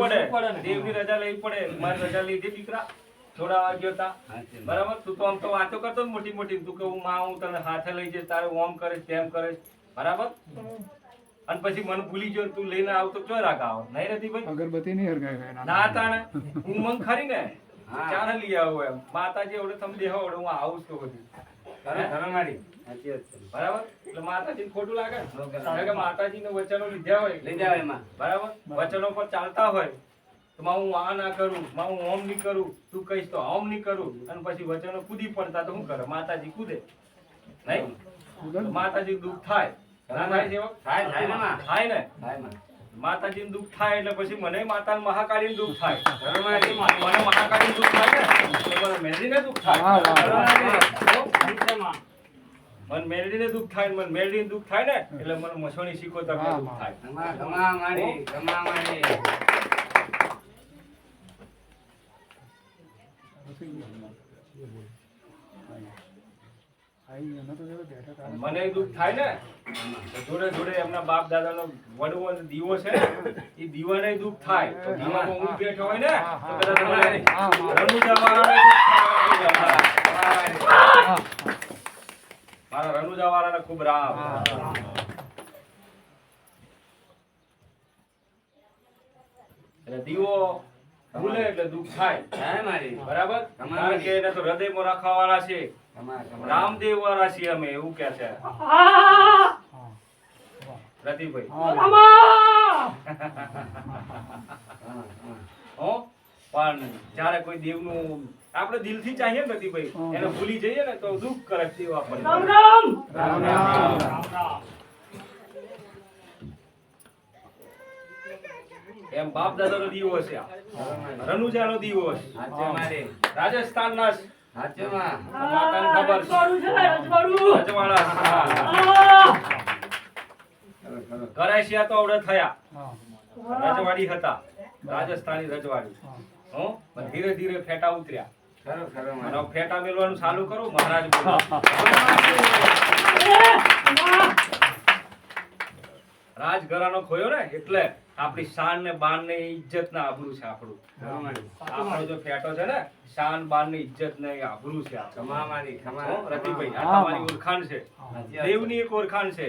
પડે. દેવની રજા લેવી પડે. મારી રજા લીધી દીકરા. થોડા વાગ્યો તા બરાબર? તું તો આમ તો વાતો કરતો ને મોટી મોટી. તું કે હું માં હું તને હાથે લઈ જઈશ તારે ઓમ કરે તેમ કરે બરાબર? અને પછી મને ભૂલી ગયો તું લઈને આવતો ક્યાં રાખ આવો. નહીં રહેતી ભાઈ? અગરબત્તી નહીં હરગાય ના તાણે. હું મંગ ખરી ને? ચાને લઈ આવું એમ. માતાજી ઓડે તમે દેહો ઓડે હું આવું છું બધી. બરાબર? એટલે માતાજી ખોટું લાગે? કારણ કે માતાજીને વચનો લીધા હોય. બરાબર? વચનો પર ચાલતા હોય. તો માં હું આ ના કરું માં હું ઓમ નહીં કરું તું કહીશ તો ઓમ નહીં કરું. અને પછી વચનો કૂદી પડતા તો શું કરે? માતાજી કૂદે. નહીં? માતાજી દુઃખ થાય. થાય થાય ને. માતાજીને દુઃખ થાય એટલે પછી મને માતા મહાકાળી દુઃખ થાય. મને મહાકાળી દુઃખ થાય ને? દુઃખ થાય. મન બરાબર? દુઃખ થાય મન મને દુઃખ થાય ને? એટલે મને મસોણી શીખો તમને દુઃખ થાય. મને દુઃખ થાય ને? તો જોડે જોડે એમના બાપ દાદાનો વડવો દીવો છે એ દીવાને દુઃખ થાય. તો દીવામાં ઊંઘ બેઠો હોય ને તો હા, હા. રણુજાવાળાને મારા રણુજાવાળાને ખૂબ રામ. એટલે દીવો ભૂલે એટલે દુઃખ થાય. બરાબર? કારણ કે એને તો હૃદયમાં રાખવાવાળા છે. રામદેવ વાળા છીએ અમે એવું કે છે. રતિભાઈ હા. પણ જ્યારે કોઈ દેવનું આપણે દિલથી ચાહીએ ને રતિભાઈ એને ભૂલી જઈએ ને તો દુઃખ કરે દેવ આપણને રામ રામ! રામ રામ. એમ બાપ દાદાનો દીવો છે રનુજા નો દીવો છે રાજસ્થાનના માતાને ખબર છે. ગરાસિયા તો આવડે થયા. રજવાડી હતા. રાજસ્થાની રજવાડી. હું. પણ ધીરે ધીરે ફેટા ઉતર્યા. અને ફેટા મેળવાનું ચાલુ કરું મહારાજ. રાજઘરાનો ખોયો ને એટલે આપણી શાન ને બાન ને ઇજ્જત ના આબરૂ છે આપણું. આપણો જો ફેટો છે ને શાન બાન ને ઇજ્જત ને આબરૂ છે. રતિભાઈ આ તમારી ઓળખાણ છે. દેવની એક ઓળખાણ છે.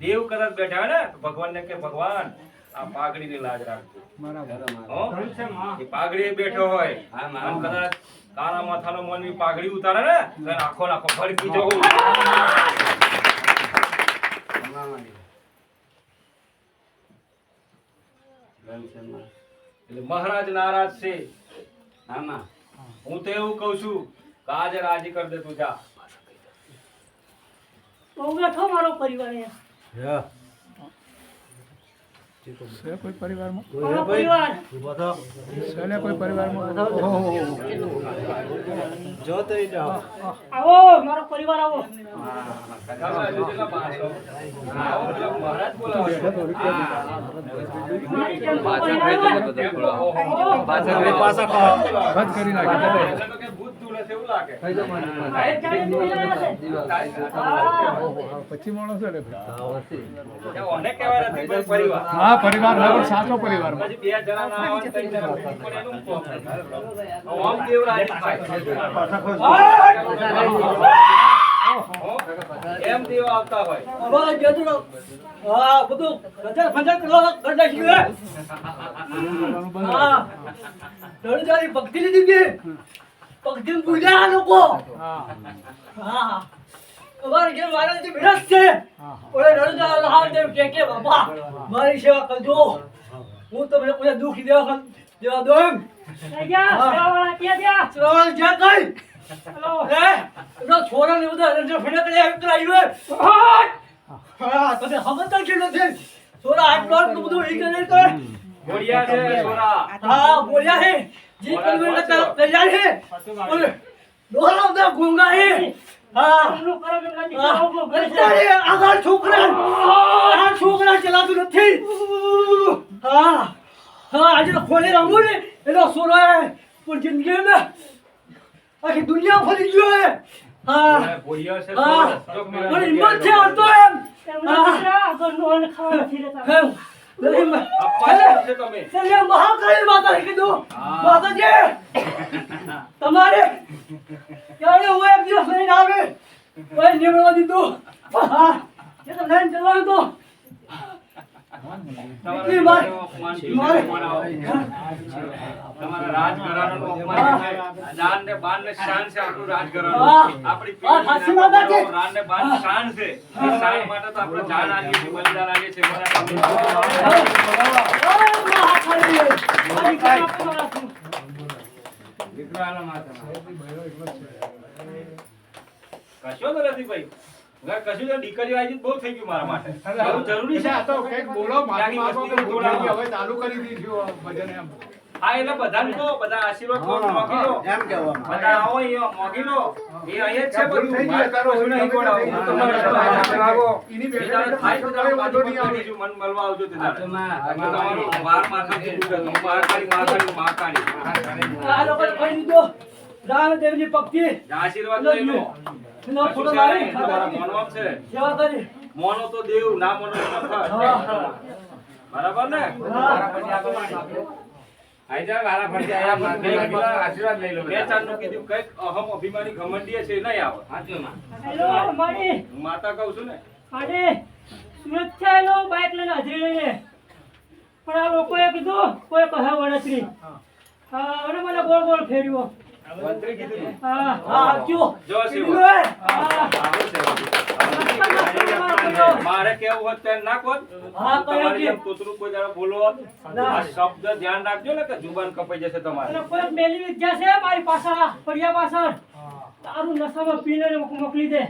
દેવ કદાચ બેઠા ને ભગવાન ને કે ભગવાન આ પાઘડી ની લાજ રાખજો. પાઘડી બેઠો હોય. કદાચ કાળા માથાનો ની પાઘડી ઉતારે ને આખો નાખો ફરી જવું એટલે મહારાજ નારાજ છે. હું તો એવું કઉ છું કે આજે રાજી કરી દે તું જા. બહુ બેઠો મારો પરિવાર અહીંયા. છે કોઈ પરિવારમાં છે કોઈ પરિવારમાં. આવો આવો. આવો. બેઠો તો હા. મારી પરિવાર આવે. બંધ કરી નાખી માણસ પરિવાર. હા પરિવાર ના સાચો પરિવાર? એમ દેવ આવતા હોય. હા, બધું. કરી નાખ્યું હા. ભક્તિ લીધી કે? ભક્તિ પૂજા આ લોકો. હા. હા. અમારે ઘેર મારા જે છે. ઓલે રણજા મહાદેવ કે કે બાપા મારી સેવા કરજો. હું તમને કોઈ દુઃખ દેવા દેવા દો એમ. છોરા ને બધા રણજા ફેડા કરી છોરા આટ લોટનું બધું ઘોડિયા છે છોરા હા બોલ્યા હે જે એટલે તરત તૈયાર હે ઓલે ડોલા ઉધા ગુંગા હે. હા. આગળ છોકરા. આ છોકરા ચલાતું નથી. હા. હા આજે તો ખોલે રમવું ને. એનો સોરો પણ જિંદગીમાં આખી દુનિયા ફરી ગયો હે. હા. હા. મને હિંમત છે આવતો એમ. હા. તમારે ક્યારે હું એક દિવસ લઈને આવે? કોઈ નીવડવા દીધું? હા એ તો લઈને જવાનું તો એટલી વાર અપમાન થયું છે, મારે તમારા તમારા અપમાન દાન ને બાન ને શાન છે આપણું રાજઘરાણું. આપણી છે. રાન ને બાન શાન છે. એ શાન માટે તો આપણે જાન આપીએ છીએ, બલિદાન આપીએ છીએ. બરાબર. મહાકાળી મારી કામ આપો મારા છું. કશો તો નથી ભાઈ? હવે કશું તો દીકરીઓ આવી બહુ થઈ ગયું મારા માટે બહુ જરૂરી છે આ તો કંઈક બોલો માફી માંગો કે હવે ચાલુ કરી દીધું ભજન એમ હા એટલે બધાને કહો, બધા આશીર્વાદ કહો, મોગી લો. બધા આવો અહીંયા, મોગી લો. એ અહીંયા છે બધું. ગઈ, તારો કશું નહીં તમે હું તમને તમે એની એ થાય તો તારે વાંધો નહીં આવે. પકડી મળવા આવજો તે તમારો વાર માથાથી દૂર હતો. મહાકાળી, મહાકાળી, મહાકાળી. આ લોકોએ કહી દીધું રામદેવની ભક્તિ આશીર્વાદ લઈ લો. ફોટો છે તમારા છે. મોનો તો દેવ ના મોનો. બરાબર ને? બે ચારનું કીધું કંઈક અહમ અભિમાની ઘમંડીએ છે નહીં આવે. હેલો માતા કહું છું ને. આજે સુરતથી આવેલો બાઇક લઈને હાજરી લઈને. પણ આ લોકોએ કીધું કોઈ કહા વડતરી હા અને મને ગોળ ગોળ ફેર્યો. મારે કેવું હોત ત્યારે ના કહો હા, કહ્યું તમારી કે- જેમ તોતરું કોઈ દાડો બોલો હોત. ના. આ શબ્દ ધ્યાન રાખજો ને કે જુબાન કપાઈ જશે તમારે. મેલી વિદ્યા મારી પાછળ ફળિયા પાછળ. તારું નશામાં પીને મોકલી દે.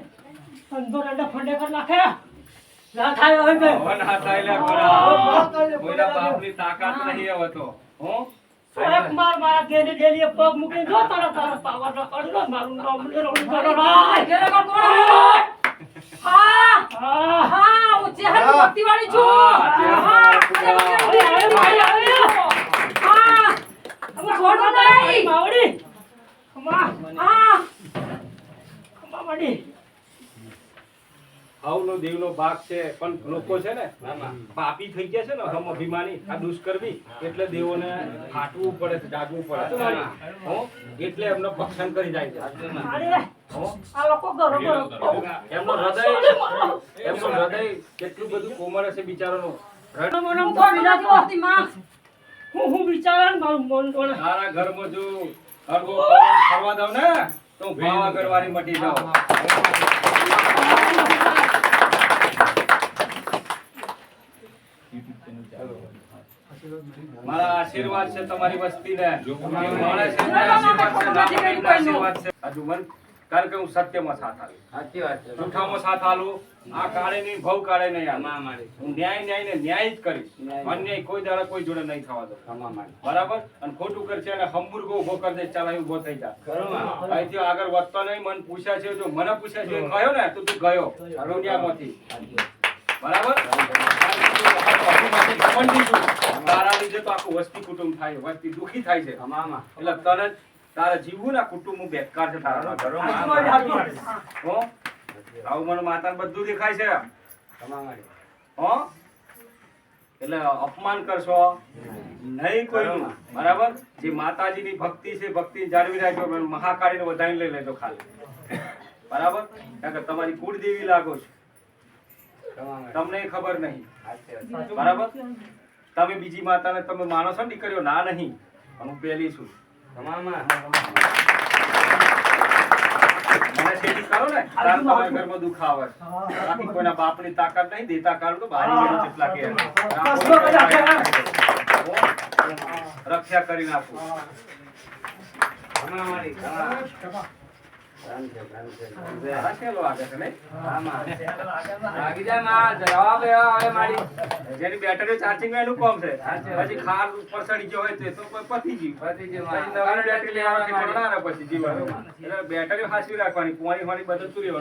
ધંધો દંડા ફંડે કરી નાખે. ના થાય હવે બાપની તાકાત નહીં હવે તો. હું? એક માર મારા ઘેરે ડેલીએ પગ મૂકીને જો તારો પાવર ન મારું નામ કોણ હા. હા. હા, ચેહરા માવડી. ખમા. હા. ખમા માડી હવનો દેવનો ભાગ છે પણ લોકો છે ને પાપી થઈ ગયા છે ને હમ અભિમાની આ દુષ્કર્મી એટલે દેવોને ફાટવું પડે છે જાગવું પડે છે. એટલે એમને ભક્ષણ કરી જાય છે. એમનો હૃદય એમનું હૃદય કેટલું બધું કોમળ હશે બિચારાનું. હું હું વિચારણ મારું મન કોને તારા ઘરમાં જો પવન ફરવા દઉં ને તો ભાવા કરવાની મટી જાઉં. મારા આશીર્વાદ છે તમારી વસ્તીને. માણસ છે. ને આશીર્વાદ છે નામનો આશીર્વાદ છે. આ જુમન કારણ કે હું સત્યમાં સાથ આલું જૂઠામાં સાથ આલું આ કાળે નહીં ભવ કાળે નહીં આલું. હું ન્યાય ન્યાય ને ન્યાય જ કરીશ. અન્યાય કોઈ દાડા કોઈ જોડે નહીં થવા દઉં. બરાબર? અને ખોટું કરશે અને હંબુર્ગો ઊભો કરી દે ચાલ અહીં ઊભો થઈ જા. અહીંથી આગળ વધતો નહીં મને પૂછ્યા છે જો મને પૂછ્યા છે ગયો ને તો તું ગયો. દુનિયામાંથી. બરાબર. તારા લીધે તો આખું વસ્તી કુટુંબ થાય વસ્તી દુખી થાય છે. એટલે તરત તારા જીવવું ના કુટુંબ બેકાર છે તારા. હો. આવું મને માતાને બધું દેખાય છે. હો? એટલે અપમાન કરશો? નહીં કોઈનું. બરાબર. જે માતાજીની ભક્તિ છે ભક્તિ જાળવી રાખજો મહાકાળીને વધાવીને લઈ લેજો ખાલી. બરાબર? કારણ કે તમારી કુળદેવી લાગો છો. તમને ખબર નહીં. બરાબર? તમે બીજી માતાને તમે માનો છો ને દીકરીઓ? ના નહીં. હું પેલી છું. મને શેઠી ને. તાર તમારા આવે બાકી કોઈના બાપની તાકાત નહીં દેતા કાઢું તો બારી ગયેલું કે. રક્ષા કરી નાખું. બેટરી ચાર્જિંગ એનું કોમ છે પછી ખાર? ઉપર ચડી ગયો હોય તો પતી ગયું પછી નવી બેટરી લેવાનો પછી જીવન એટલે બેટરી રાખવાની કુંવારી વાળી બધું ચૂરી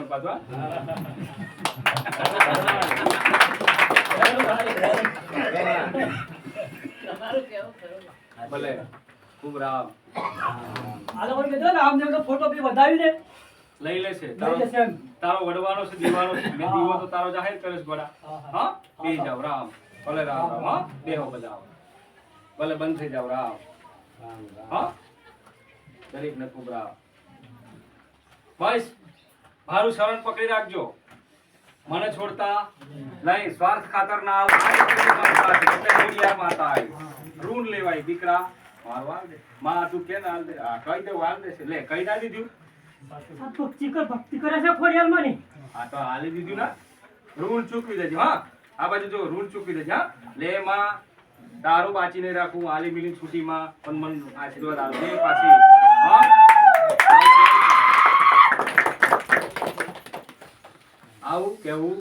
ભલે. ખૂબ રામ. આ લોકોએ કીધું રામદેવનો ફોટો બી વધાવી દે લઈ લેશે તારો તારો વડવાનો છે દીવાનો છે. મેં દીવો તો તારો જાહેર કર્યો છે ગોડા. હા બે જાવ રામ. ભલે રામ રામ હા? બેહો બધા ભલે બંધ થઈ જાવ રામ. હા? દરેક ને ખૂબ રામ. બસ મારું શરણ પકડી રાખજો. મને છોડતા નહીં. સ્વાર્થ ખાતર ના આવે. માતા આવી ઋણ લેવાય દીકરા. મારવા હાલ દે. માં તું કે હાલ દે. હા કહી દે હાલ દેશે લે કહી ના દીધું. ભક્તિ કર ભક્તિ કરે છે ખોડિયાલ મને હા તો હાલી દીધું ના. ઋણ ચૂકવી દેજો હા. આ બાજુ જો ઋણ ચૂકવી દેજે હા. લે માં તારું બાચી નહીં રાખું આલી મિલી છૂટીમાં પણ મન આશીર્વાદ આવજે પાછી. આવું કેવું?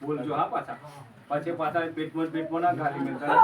બોલજો હા પાછા. પછી પાછા પેટમાં પેટમાં ના ગાલી મેલતા